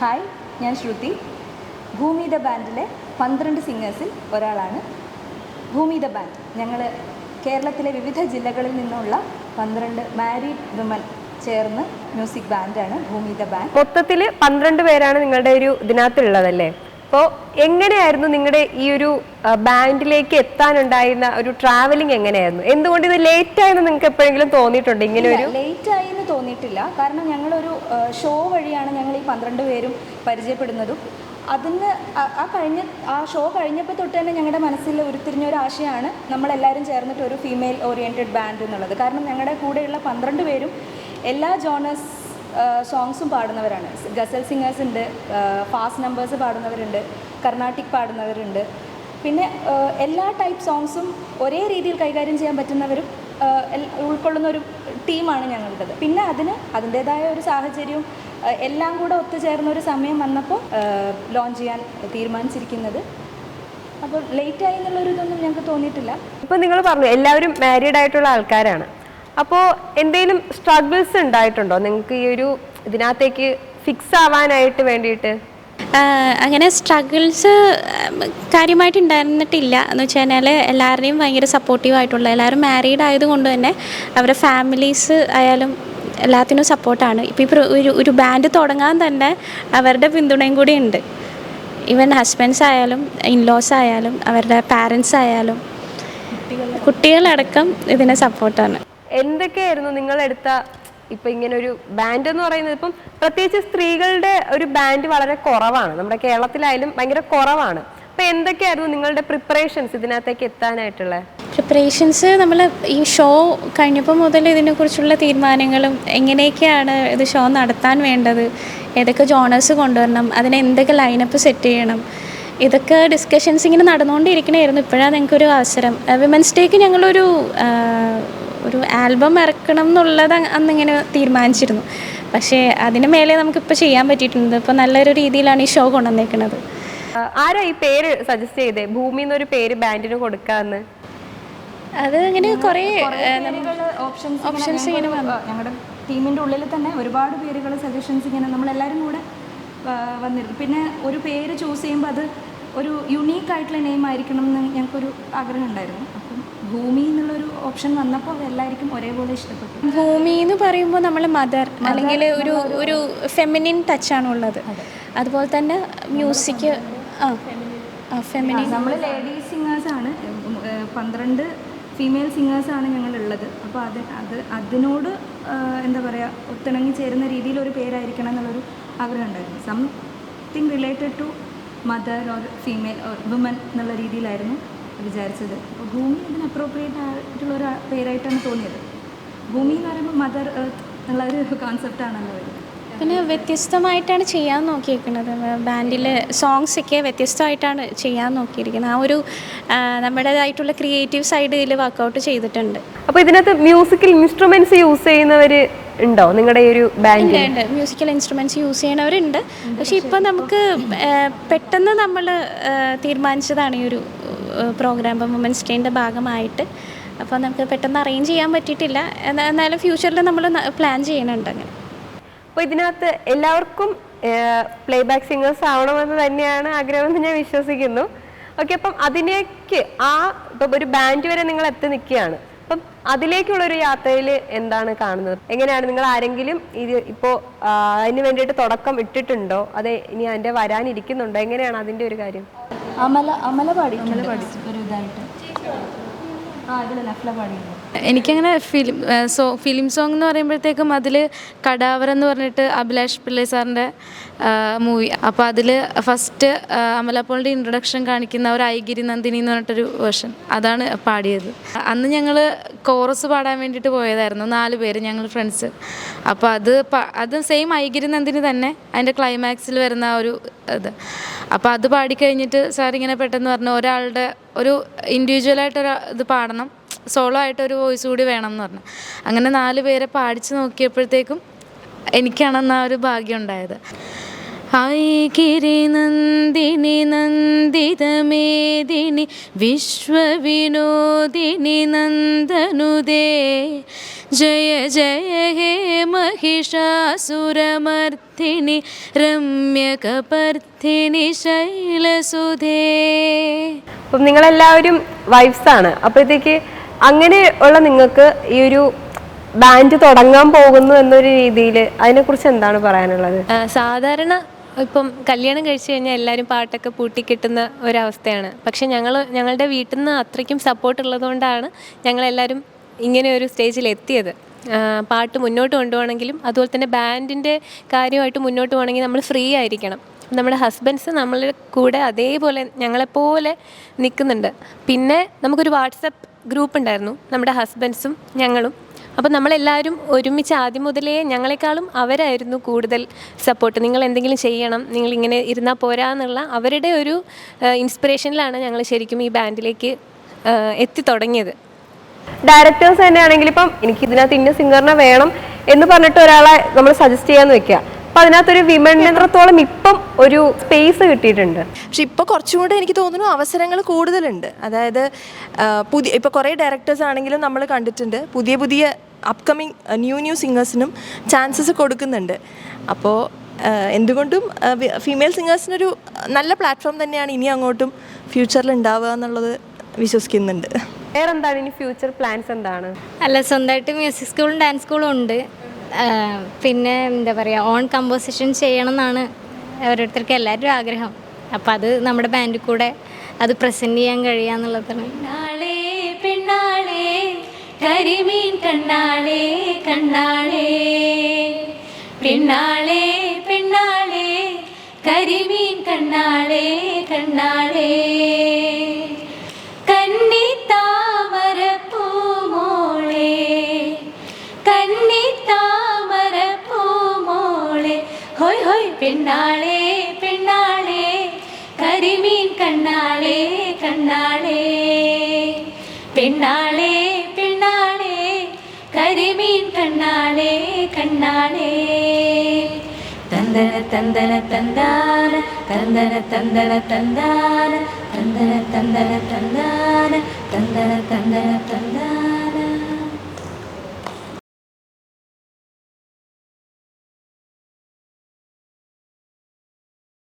Hi ഞാൻ ശ്രുതി. ഭൂമി the ബാൻഡിലെ പന്ത്രണ്ട് സിംഗേഴ്സിൽ ഒരാളാണ്. ഭൂമി ദ ബാൻഡ് ഞങ്ങൾ കേരളത്തിലെ വിവിധ ജില്ലകളിൽ നിന്നുള്ള പന്ത്രണ്ട് മാരീഡ് വിമൻ ചേർന്ന് മ്യൂസിക് ബാൻഡാണ് ഭൂമി ദ ബാൻഡ്. മൊത്തത്തിൽ പന്ത്രണ്ട് പേരാണ് നിങ്ങളുടെ ഒരു ഇതിനകത്തുള്ളതല്ലേ? അപ്പോൾ എങ്ങനെയായിരുന്നു നിങ്ങളുടെ ഈ ഒരു ബാൻഡിലേക്ക് എത്താനുണ്ടായിരുന്ന ഒരു ട്രാവലിംഗ് എങ്ങനെയായിരുന്നു? എന്തുകൊണ്ട് ഇത് ലേറ്റ് ആയെന്ന് നിങ്ങൾക്ക് എപ്പോഴെങ്കിലും തോന്നിയിട്ടുണ്ട് ഇങ്ങനെ ഒരു ലേറ്റ് ആയി തോന്നിയിട്ടില്ല കാരണം ഞങ്ങളൊരു ഷോ വഴിയാണ് ഞങ്ങൾ ഈ പന്ത്രണ്ട് പേരും പരിചയപ്പെടുന്നതും. അതിന് ആ- കഴിഞ്ഞ ആ ഷോ കഴിഞ്ഞപ്പോൾ തൊട്ട് തന്നെ ഞങ്ങളുടെ മനസ്സിൽ ഉരുത്തിരിഞ്ഞ ഒരു ആശയമാണ് നമ്മളെല്ലാവരും ചേർന്നിട്ട് ഒരു ഫീമെയിൽ ഓറിയന്റഡ് ബാൻഡ് എന്നുള്ളത്. കാരണം ഞങ്ങളുടെ കൂടെയുള്ള പന്ത്രണ്ട് പേരും എല്ലാ ജോണേഴ്സ് സോങ്സും പാടുന്നവരാണ്. ഗസൽ സിംഗേഴ്സ് ഉണ്ട് ഫാസ്റ്റ് നമ്പേഴ്സ് പാടുന്നവരുണ്ട് കർണാട്ടിക് പാടുന്നവരുണ്ട്. പിന്നെ എല്ലാ ടൈപ്പ് സോങ്സും ഒരേ രീതിയിൽ കൈകാര്യം ചെയ്യാൻ പറ്റുന്നവരും ഉൾക്കൊള്ളുന്ന ഒരു ടീമാണ് ഞങ്ങളുടേത്. പിന്നെ അതിന് അതിന്റേതായ ഒരു സാഹചര്യവും എല്ലാം കൂടെ ഒത്തുചേർന്ന ഒരു സമയം വന്നപ്പോൾ ലോഞ്ച് ചെയ്യാൻ തീരുമാനിച്ചിരിക്കുന്നത്. അപ്പോൾ ലേറ്റ് ആയി എന്നുള്ളൊരു ഇതൊന്നും ഞങ്ങൾക്ക് തോന്നിയിട്ടില്ല. ഇപ്പോൾ നിങ്ങൾ പറഞ്ഞു എല്ലാവരും മാരീഡ് ആയിട്ടുള്ള ആൾക്കാരാണ്. അപ്പോൾ എന്തെങ്കിലും സ്ട്രഗിൾസ് ഉണ്ടായിട്ടുണ്ടോ? നിങ്ങൾക്ക് ഈ ഒരു ഇതിനകത്തേക്ക് ഫിക്സ് ആവാനായിട്ട് വേണ്ടിയിട്ട്? അങ്ങനെ സ്ട്രഗിൾസ് കാര്യമായിട്ട് ഉണ്ടായിരുന്നിട്ടില്ല. എന്ന് വെച്ച് കഴിഞ്ഞാൽ എല്ലാവരുടെയും ഭയങ്കര സപ്പോർട്ടീവ് ആയിട്ടുള്ള എല്ലാവരും മാരീഡ് ആയതുകൊണ്ട് തന്നെ അവരുടെ ഫാമിലീസ് ആയാലും എല്ലാത്തിനും സപ്പോർട്ടാണ് ഇപ്പോൾ ഇപ്പോൾ ഒരു ഒരു ബാൻഡ് തുടങ്ങാൻ തന്നെ അവരുടെ പിന്തുണയും കൂടി ഉണ്ട്. ഈവൻ ഹസ്ബൻഡ്സ് ആയാലും ഇൻലോസ് ആയാലും അവരുടെ പാരൻസ് ആയാലും കുട്ടികളടക്കം ഇതിനെ സപ്പോർട്ടാണ് എന്തൊക്കെയായിരുന്നു നിങ്ങളെടുത്ത ഇപ്പൊ ഇങ്ങനെ ഒരു ബാൻഡ് എന്ന് പറയുന്നത് ഇപ്പം പ്രത്യേകിച്ച് സ്ത്രീകളുടെ ഒരു ബാൻഡ് വളരെ കുറവാണ്. നമ്മുടെ കേരളത്തിലായാലും ഭയങ്കര കുറവാണ്. അപ്പൊ എന്തൊക്കെയായിരുന്നു നിങ്ങളുടെ പ്രിപ്പറേഷൻസ് ഇതിനകത്തേക്ക് എത്താനായിട്ടുള്ളത് പ്രിപ്പറേഷൻസ് നമ്മൾ ഈ ഷോ കഴിഞ്ഞപ്പോൾ മുതൽ ഇതിനെക്കുറിച്ചുള്ള തീരുമാനങ്ങളും എങ്ങനെയൊക്കെയാണ് ഇത് ഷോ നടത്താൻ വേണ്ടത് ഏതൊക്കെ ജോണേഴ്സ് കൊണ്ടുവരണം അതിന് എന്തൊക്കെ ലൈനപ്പ് സെറ്റ് ചെയ്യണം ഇതൊക്കെ ഡിസ്കഷൻസ് ഇങ്ങനെ നടന്നുകൊണ്ടിരിക്കണമായിരുന്നു ഇപ്പോഴാണ് ഞങ്ങൾക്കൊരു അവസരം. വിമൻസ് ഡേക്ക് ഞങ്ങളൊരു ഒരു ആൽബം ഇറക്കണം എന്നുള്ളത് അന്നിങ്ങനെ തീരുമാനിച്ചിരുന്നു. പക്ഷേ അതിന് മേലെ നമുക്കിപ്പോൾ ചെയ്യാൻ പറ്റിയിട്ടുണ്ട്. ഇപ്പോൾ നല്ലൊരു രീതിയിലാണ് ഈ ഷോ കൊണ്ടുവന്നേക്കുന്നത് ആരാ ഈ പേര് സജസ്റ്റ് ചെയ്തേ? ഭൂമി എന്നൊരു പേര് ബാൻഡിന് കൊടുക്കാന്ന്. അത് ഇങ്ങനെ കുറേ ഓപ്ഷൻസ് ഓപ്ഷൻസ് ഇങ്ങനെ ഞങ്ങളുടെ ടീമിന്റെ ഉള്ളിൽ തന്നെ ഒരുപാട് പേരുകൾ സജഷൻസ് ഇങ്ങനെ നമ്മളെല്ലാവരും കൂടെ വന്നിരുന്നു. പിന്നെ ഒരു പേര് ചൂസ് ചെയ്യുമ്പോൾ അത് ഒരു യുണീക്ക് ആയിട്ടുള്ള നെയിം ആയിരിക്കണം എന്ന് ഞങ്ങൾക്കൊരു ആഗ്രഹം ഉണ്ടായിരുന്നു. ഭൂമി എന്നുള്ളൊരു ഓപ്ഷൻ വന്നപ്പോൾ എല്ലാവർക്കും ഒരേപോലെ ഇഷ്ടപ്പെട്ടു. ഭൂമി എന്ന് പറയുമ്പോൾ നമ്മൾ മദർ അല്ലെങ്കിൽ ഒരു ഒരു ഫെമിനിൻ ടച്ചാണ് ഉള്ളത്. അതുപോലെ തന്നെ മ്യൂസിക് ആ ഫെമിനിൻ നമ്മൾ ലേഡീസ് സിംഗേഴ്സാണ് പന്ത്രണ്ട് ഫീമെയിൽ സിംഗേഴ്സാണ് ഞങ്ങളുള്ളത്. അപ്പോൾ അത് അത് അതിനോട് എന്താ പറയുക ഒത്തിണങ്ങി ചേരുന്ന രീതിയിൽ ഒരു പേരായിരിക്കണം എന്നുള്ളൊരു ആഗ്രഹം ഉണ്ടായിരുന്നു. Something related to mother or female or woman എന്നുള്ള രീതിയിലായിരുന്നു. വിചാരിച്ചത്. അപ്പോൾ ഭൂമി അതിന് അപ്രോപ്രിയേറ്റ് ആയിട്ടുള്ള ഒരു പേരായിട്ടാണ് തോന്നിയത്. ഭൂമി എന്ന് പറയുമ്പോൾ മദർ എർത്ത് എന്നുള്ള ഒരു കോൺസെപ്റ്റാണല്ലോ വരുന്നത് പിന്നെ വ്യത്യസ്തമായിട്ടാണ് ചെയ്യാൻ നോക്കിയിരിക്കുന്നത്. ബാൻഡിൽ സോങ്സ് ഒക്കെ വ്യത്യസ്തമായിട്ടാണ് ചെയ്യാൻ നോക്കിയിരിക്കുന്നത്. ആ ഒരു നമ്മുടേതായിട്ടുള്ള ക്രിയേറ്റീവ് സൈഡിൽ ഇതിൽ വർക്കൗട്ട് ചെയ്തിട്ടുണ്ട്. അപ്പോൾ ഇതിനകത്ത് മ്യൂസിക്കൽ ഇൻസ്ട്രുമെന്റ്സ് യൂസ് ചെയ്യുന്നവര് ഉണ്ടോ? നിങ്ങളുടെ ഈ ഒരു ബാങ്കിൽ ഉണ്ട് മ്യൂസിക്കൽ ഇൻസ്ട്രുമെന്റ്സ് യൂസ് ചെയ്യണവരുണ്ട്. പക്ഷെ ഇപ്പം നമുക്ക് പെട്ടെന്ന് നമ്മൾ തീരുമാനിച്ചതാണ് ഈ ഒരു പ്രോഗ്രാം ഇപ്പം വുമൻസ് ഡേന്റെ ഭാഗമായിട്ട്. അപ്പോൾ നമുക്ക് പെട്ടെന്ന് അറേഞ്ച് ചെയ്യാൻ പറ്റിയിട്ടില്ല. എന്നാലും ഫ്യൂച്ചറിൽ നമ്മൾ പ്ലാൻ ചെയ്യണുണ്ട് അങ്ങനെ. അപ്പോൾ ഇതിനകത്ത് എല്ലാവർക്കും പ്ലേ ബാക്ക് സിംഗേഴ്സ് ആവണമെന്ന് തന്നെയാണ് ആഗ്രഹമെന്ന് ഞാൻ വിശ്വസിക്കുന്നു. ഓക്കെ അപ്പം അതിനേക്ക് ആ ഇപ്പം ഒരു ബാൻഡ് വരെ നിങ്ങൾ എത്തി നിൽക്കുകയാണ്. അപ്പം അതിലേക്കുള്ള ഒരു യാത്രയിൽ എന്താണ് കാണുന്നത്? എങ്ങനെയാണ് നിങ്ങൾ ആരെങ്കിലും ഇത് ഇപ്പോൾ അതിന് വേണ്ടിയിട്ട് തുടക്കം ഇട്ടിട്ടുണ്ടോ? അതെ ഇനി അതിന്റെ വരാനിരിക്കുന്നുണ്ടോ? എങ്ങനെയാണ് അതിന്റെ ഒരു കാര്യം? അമല അമല പാടി ഒരു ഇതായിട്ട്. എനിക്കങ്ങനെ ഫിലിം സോ ഫിലിം സോങ് എന്ന് പറയുമ്പോഴത്തേക്കും അതിൽ കടാവർ എന്ന് പറഞ്ഞിട്ട് അഭിലാഷ് പിള്ളൈ സാറിന്റെ മൂവി അപ്പോൾ അതിൽ ഫസ്റ്റ് അമലപ്പോളിന്റെ ഇൻട്രൊഡക്ഷൻ കാണിക്കുന്ന ഒരു ഐഗിരി നന്ദിനി എന്ന് പറഞ്ഞിട്ടൊരു വേർഷൻ അതാണ് പാടിയത്. അന്ന് ഞങ്ങൾ കോറസ് പാടാൻ വേണ്ടിയിട്ട് പോയതായിരുന്നു നാല് പേര് ഞങ്ങൾ ഫ്രണ്ട്സ് അപ്പോൾ അത് അത് സെയിം ഐഗിരി നന്ദിനി തന്നെ അതിന്റെ ക്ലൈമാക്സിൽ വരുന്ന ഒരു ഇത്. അപ്പോൾ അത് പാടിക്കഴിഞ്ഞിട്ട് സാർ ഇങ്ങനെ പെട്ടെന്ന് പറഞ്ഞു ഒരാളുടെ ഒരു ഇൻഡിവിജ്വലായിട്ടൊരു ഇത് പാടണം. സോളോ ആയിട്ടൊരു വോയിസ് കൂടി വേണം എന്ന് പറഞ്ഞു. അങ്ങനെ നാല് പേരെ പാടിച്ച് നോക്കിയപ്പോഴത്തേക്കും എനിക്കാണെന്ന് ഒരു ഭാഗ്യം ഉണ്ടായത്. കിരി നന്ദിനി നന്ദിതമേദിനി വിശ്വവിനോദിനി നന്ദനുദേ ജയ ജയ ഹേ महिषासुरमर्थिनि रम्यकपर्थिनि शैलसुधे അപ്പം നിങ്ങളെല്ലാവരും വൈഫ്സ് ആണ് അപ്പോഴത്തേക്ക് അങ്ങനെ ഉള്ള നിങ്ങൾക്ക് ഈ ഒരു ബാൻഡ് തുടങ്ങാൻ പോകുന്നു എന്നൊരു രീതിയിൽ അതിനെക്കുറിച്ച് എന്താണ് പറയാനുള്ളത് ആ, സാധാരണ ഇപ്പം കല്യാണം കഴിച്ചു കഴിഞ്ഞാൽ എല്ലാവരും പാട്ടൊക്കെ പൂട്ടിക്കിട്ടുന്ന ഒരവസ്ഥയാണ് പക്ഷെ ഞങ്ങൾ ഞങ്ങളുടെ വീട്ടിൽ നിന്ന് അത്രയ്ക്കും സപ്പോർട്ട് ഉള്ളതുകൊണ്ടാണ് ഞങ്ങളെല്ലാവരും ഇങ്ങനെ ഒരു സ്റ്റേജിൽ എത്തിയത്. പാട്ട് മുന്നോട്ട് കൊണ്ടുപോകണമെങ്കിലും അതുപോലെ തന്നെ ബാൻഡിന്റെ കാര്യമായിട്ട് മുന്നോട്ട് പോകണമെങ്കിൽ നമ്മൾ ഫ്രീ ആയിരിക്കണം. നമ്മുടെ ഹസ്ബൻഡ്സ് നമ്മളുടെ കൂടെ അതേപോലെ ഞങ്ങളെപ്പോലെ നിൽക്കുന്നുണ്ട്. പിന്നെ നമുക്കൊരു വാട്സപ്പ് ഗ്രൂപ്പ് ഉണ്ടായിരുന്നു. നമ്മുടെ ഹസ്ബൻഡ്സും ഞങ്ങളും. അപ്പോൾ നമ്മളെല്ലാവരും ഒരുമിച്ച് ആദ്യം മുതലേ ഞങ്ങളെക്കാളും അവരായിരുന്നു കൂടുതൽ സപ്പോർട്ട് നിങ്ങൾ എന്തെങ്കിലും ചെയ്യണം നിങ്ങൾ ഇങ്ങനെ ഇരുന്നാൽ പോരാ എന്നുള്ള അവരുടെ ഒരു ഇൻസ്പിറേഷനിലാണ് ഞങ്ങൾ ശരിക്കും ഈ ബാൻഡിലേക്ക് എത്തി തുടങ്ങിയത്. ഡയറക്ടേഴ്സ് തന്നെയാണെങ്കിൽ ഇപ്പം എനിക്ക് ഇതിനകത്ത് ഇന്ന സിംഗറിനെ വേണം എന്ന് പറഞ്ഞിട്ട് ഒരാളെ നമ്മൾ സജസ്റ്റ് ചെയ്യാന്ന് വെക്കുക. അപ്പൊ അതിനകത്തൊരു വിമണിന് എത്രത്തോളം ഇപ്പം ഒരു സ്പേസ് കിട്ടിയിട്ടുണ്ട്? പക്ഷെ ഇപ്പോൾ കുറച്ചും കൂടെ എനിക്ക് തോന്നുന്നു അവസരങ്ങൾ കൂടുതലുണ്ട്. അതായത് പുതിയ ഇപ്പോൾ കുറേ ഡയറക്ടേഴ്സ് ആണെങ്കിലും നമ്മൾ കണ്ടിട്ടുണ്ട്. പുതിയ പുതിയ അപ്കമിങ് ന്യൂ ന്യൂ സിംഗേഴ്സിനും ചാൻസസ് കൊടുക്കുന്നുണ്ട്. അപ്പോൾ എന്തുകൊണ്ടും ഫീമെയിൽ സിംഗേഴ്സിനൊരു നല്ല പ്ലാറ്റ്ഫോം തന്നെയാണ് ഇനി അങ്ങോട്ടും ഫ്യൂച്ചറിൽ ഉണ്ടാവുക എന്നുള്ളത് വിശ്വസിക്കുന്നുണ്ട്. വേറെന്താണ് ഇനി ഫ്യൂച്ചർ പ്ലാൻസ് എന്താണ്? അല്ല സ്വന്തമായിട്ട് മ്യൂസിക് സ്കൂളും ഡാൻസ് സ്കൂളും ഉണ്ട്. പിന്നെ എന്താ പറയുക ഓൺ കമ്പോസിഷൻ ചെയ്യണം എന്നാണ് ഓരോരുത്തർക്കും എല്ലാവരും ആഗ്രഹം. അപ്പം അത് നമ്മുടെ ബാൻഡിൽ കൂടെ അത് പ്രസന്റ് ചെയ്യാൻ കഴിയുക എന്നുള്ളതാണ്. കരിമീൻ കണ്ണാളേ കണ്ണാളേ. പെണ്ണാളേ പെണ്ണാളേ കരിമീൻ കണ്ണാളേ കണ്ണാളേ. ഹോയ് പെണ്ണാളേ പെണ്ണാളേ കരിമീൻ കണ്ണാളേ കണ്ണാളേ പെണ്ണാളേ പെണ്ണാളേ കരിമീൻ കണ്ണാളേ കണ്ണാളേ തന്തന തന്തന തന്താന തന്തന തന്തന തന്താന തന്തന തന്തന തന്താന തന്തന തന്തന തന്താന